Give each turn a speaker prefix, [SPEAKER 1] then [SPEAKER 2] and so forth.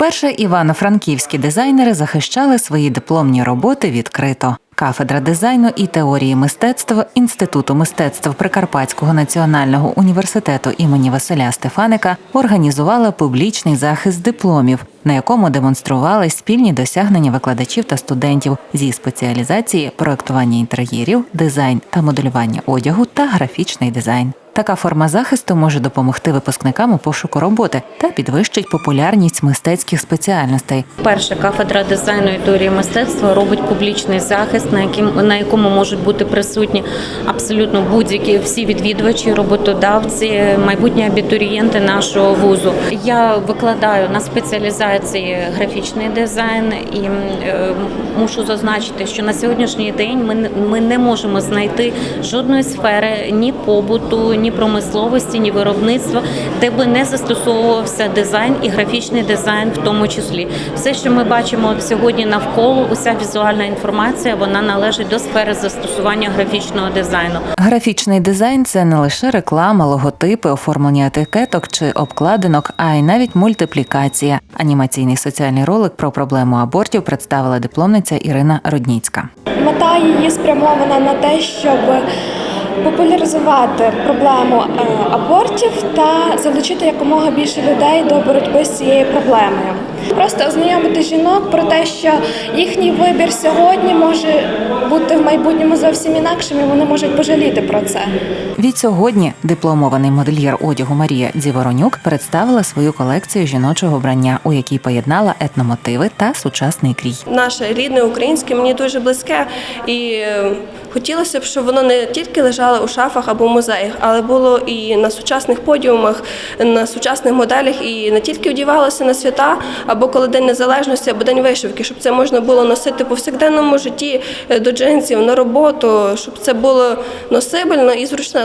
[SPEAKER 1] Вперше івано-франківські дизайнери захищали свої дипломні роботи відкрито. Кафедра дизайну і теорії мистецтв Інституту мистецтв Прикарпатського національного університету імені Василя Стефаника організувала публічний захист дипломів, на якому демонстрували спільні досягнення викладачів та студентів зі спеціалізації проектування інтер'єрів, дизайн та моделювання одягу та графічний дизайн. Така форма захисту може допомогти випускникам у пошуку роботи та підвищить популярність мистецьких спеціальностей.
[SPEAKER 2] Перша кафедра дизайну і теорії мистецтва робить публічний захист, на яким на якому можуть бути присутні абсолютно будь-які всі відвідувачі, роботодавці, майбутні абітурієнти нашого вузу. Я викладаю на спеціалізації графічний дизайн і е, мушу зазначити, що на сьогоднішній день ми, ми не можемо знайти жодної сфери ні побуту, ні промисловості, ні виробництва, де би не застосовувався дизайн і графічний дизайн в тому числі. Все, що ми бачимо сьогодні навколо, уся візуальна інформація, вона належить до сфери застосування графічного дизайну.
[SPEAKER 1] Графічний дизайн це не лише реклама, логотипи, оформлення етикеток чи обкладинок, а й навіть мультиплікація. Анімаційний соціальний ролик про проблему абортів представила дипломниця Ірина Родніцька.
[SPEAKER 3] Мета її спрямована на те, щоб популяризувати проблему е, абортів та залучити якомога більше людей до боротьби з цією проблемою. Просто ознайомити жінок про те, що їхній вибір сьогодні може бути в майбутньому зовсім інакшим, і вони можуть пожаліти про це.
[SPEAKER 1] Відсьогодні дипломований модельєр одягу Марія Дзіворонюк представила свою колекцію жіночого вбрання, у якій поєднала етномотиви та сучасний крій.
[SPEAKER 4] наше рідне українське мені дуже близьке, і е, хотілося б, щоб воно не тільки лежало у шафах або в музеях, але було і на сучасних подіумах, на сучасних моделях, і не тільки вдівалося на свята, або коли День Незалежності, або День вишивки, щоб це можна було носити повсякденному житті е, до джинсів, на роботу, щоб це було носибельно і зручно.